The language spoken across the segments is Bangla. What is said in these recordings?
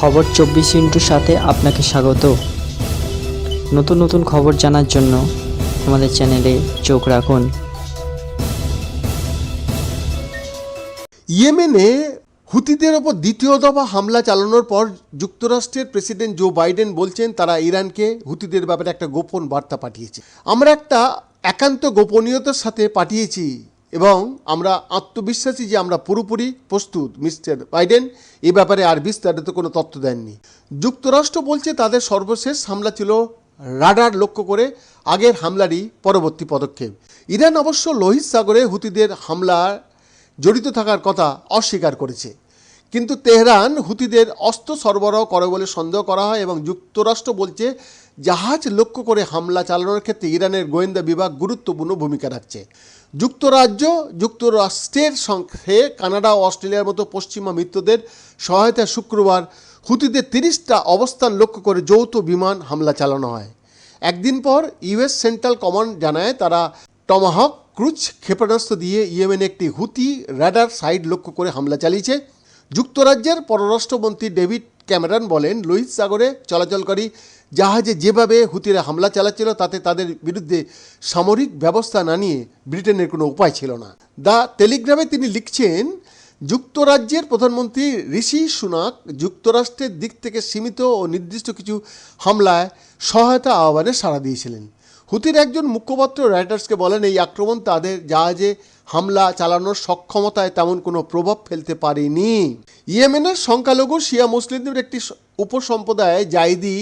খবর চব্বিশ ইন্টুর সাথে আপনাকে স্বাগত। নতুন নতুন খবর জানার জন্য আমাদের চ্যানেলে চোখ রাখুন। ইয়েমেনে হুতিদের ওপর দ্বিতীয় দফা হামলা চালানোর পর যুক্তরাষ্ট্রের প্রেসিডেন্ট জো বাইডেন বলছেন, তারা ইরানকে হুতিদের ব্যাপারে একটা গোপন বার্তা পাঠিয়েছে। আমরা একটা একান্ত গোপনীয়তার সাথে পাঠিয়েছি। এবং আমরা আত্মবিশ্বাসী যে আমরা পুরোপুরি প্রস্তুত, মিস্টার বাইডেন। এ ব্যাপারে আর বিস্তারিত কোনো তথ্য দেননি। যুক্তরাষ্ট্র বলছে তাদের সর্বশেষ হামলা ছিল রাডার লক্ষ্য করে। আগের হামলারই পরবর্তী পদক্ষেপ। ইরান অবশ্য লোহিত সাগরে হুতিদের হামলা জড়িত থাকার কথা অস্বীকার করেছে। কিন্তু তেহরান হুতিদের অস্ত্র সরবরাহ করে বলে সন্দেহ করা হয় এবং যুক্তরাষ্ট্র বলছে জাহাজ লক্ষ্য করে হামলা চালানোর ক্ষেত্রে ইরানের গোয়েন্দা বিভাগ গুরুত্বপূর্ণ ভূমিকা রাখছে। যুক্তরাজ্য, যুক্তরাষ্ট্রের সঙ্গে কানাডা ও অস্ট্রেলিয়ার মতো পশ্চিমা মিত্রদের সহায়তায় শুক্রবার হুতিদের তিরিশটা অবস্থান লক্ষ্য করে যৌথ বিমান হামলা চালানো হয়। একদিন পর ইউএস সেন্ট্রাল কমান্ড জানায় তারা টমাহক, ক্রুজ ক্ষেপণাস্ত্র দিয়ে ইয়েমেন একটি হুতি র্যাডার সাইড লক্ষ্য করে হামলা চালিয়েছে। যুক্তরাজ্যের পররাষ্ট্রমন্ত্রী ডেভিড ক্যামেরন বলেন লোহিত সাগরে চলাচলকারী জাহাজে যেভাবে হুতিরা হামলা চালাচ্ছিল, তাতে তাদের বিরুদ্ধে সামরিক ব্যবস্থা না নিয়ে ব্রিটেনের কোনো উপায় ছিল না। দ্য টেলিগ্রামে তিনি লিখছেন, যুক্তরাজ্যের প্রধানমন্ত্রী ঋষি সুনাক যুক্তরাষ্ট্রের দিক থেকে সীমিত ও নির্দিষ্ট কিছু হামলায় সহায়তা আহ্বানে সাড়া দিয়েছিলেন। হুতির একজন মুখপাত্র রাইটার্সকে বলেন, এই আক্রমণ তাদের জাহাজে হামলা চালানোর সক্ষমতায় তেমন কোনো প্রভাব ফেলতে পারেনি। ইয়েমেনের সংখ্যালঘু শিয়া মুসলিমদের একটি উপসম্প্রদায় জাইদি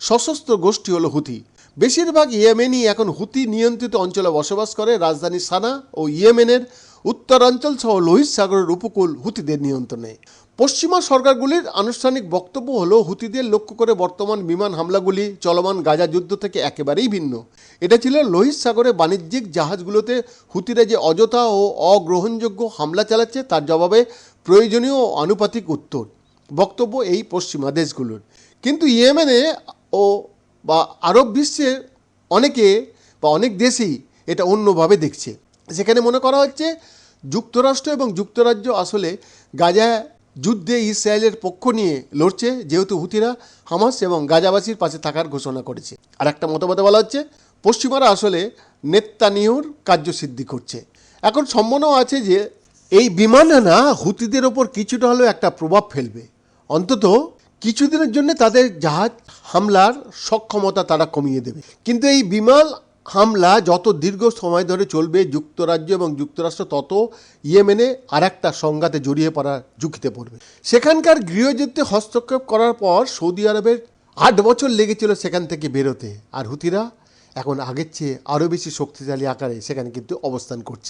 সশস্ত্র গোষ্ঠী হল হুতি। বেশিরভাগ ইয়েমেনি এখন হুতি নিয়ন্ত্রিত অঞ্চলে বসবাস করে। রাজধানী সানা ও ইয়েমেনের উত্তরাঞ্চল সহ লোহিত সাগরের উপকূল হুতিদের নিয়ন্ত্রণে। পশ্চিমা সরকারগুলির আনুষ্ঠানিক বক্তব্য হলো, হুতিদের লক্ষ্য করে বর্তমান বিমান হামলাগুলি, চলমান গাজা যুদ্ধ থেকে একেবারেই ভিন্ন। এটা ছিল লোহিত সাগরে বাণিজ্যিক জাহাজগুলোতে হুতিরা যে অযথা ও অগ্রহণযোগ্য হামলা চালাচ্ছে, তার জবাবে প্রয়োজনীয় আনুপাতিক উত্তর। বক্তব্য এই পশ্চিমা দেশগুলোর। কিন্তু ইয়েমেনে ও বা আরব বিশ্বের অনেকে বা অনেক দেশই এটা অন্যভাবে দেখছে। সেখানে মনে করা হচ্ছে যুক্তরাষ্ট্র এবং যুক্তরাজ্য আসলে গাজা যুদ্ধে ইসরায়েলের পক্ষ নিয়ে লড়ছে, যেহেতু হুতিরা হামাস এবং গাজাবাসীর পাশে থাকার ঘোষণা করেছে। আর একটা মতবাদে বলা হচ্ছে, পশ্চিমারা আসলে নেত্তানিহুর কার্যসিদ্ধি করছে। এখন সম্ভাবনাও আছে যে, এই বিমান না হুতিদের ওপর কিছুটা হলেও একটা প্রভাব ফেলবে। অন্তত কিছুদিনের জন্য তাদের জাহাজ হামলার সক্ষমতা তারা কমিয়ে দেবে। কিন্তু এই বিমান হামলা যত দীর্ঘ সময় ধরে চলবে যুক্তরাজ্য এবং যুক্তরাষ্ট্র, তত ইয়েমেনে আর একটা সংঘাতে জড়িয়ে পড়ার ঝুঁকিতে পড়বে। সেখানকার গৃহযুদ্ধে হস্তক্ষেপ করার পর সৌদি আরবের আট বছর লেগেছিল সেখান থেকে বেরোতে। আর হুতিরা এখন আগের চেয়ে আরও বেশি শক্তিশালী আকারে সেখানে কিন্তু অবস্থান করছে।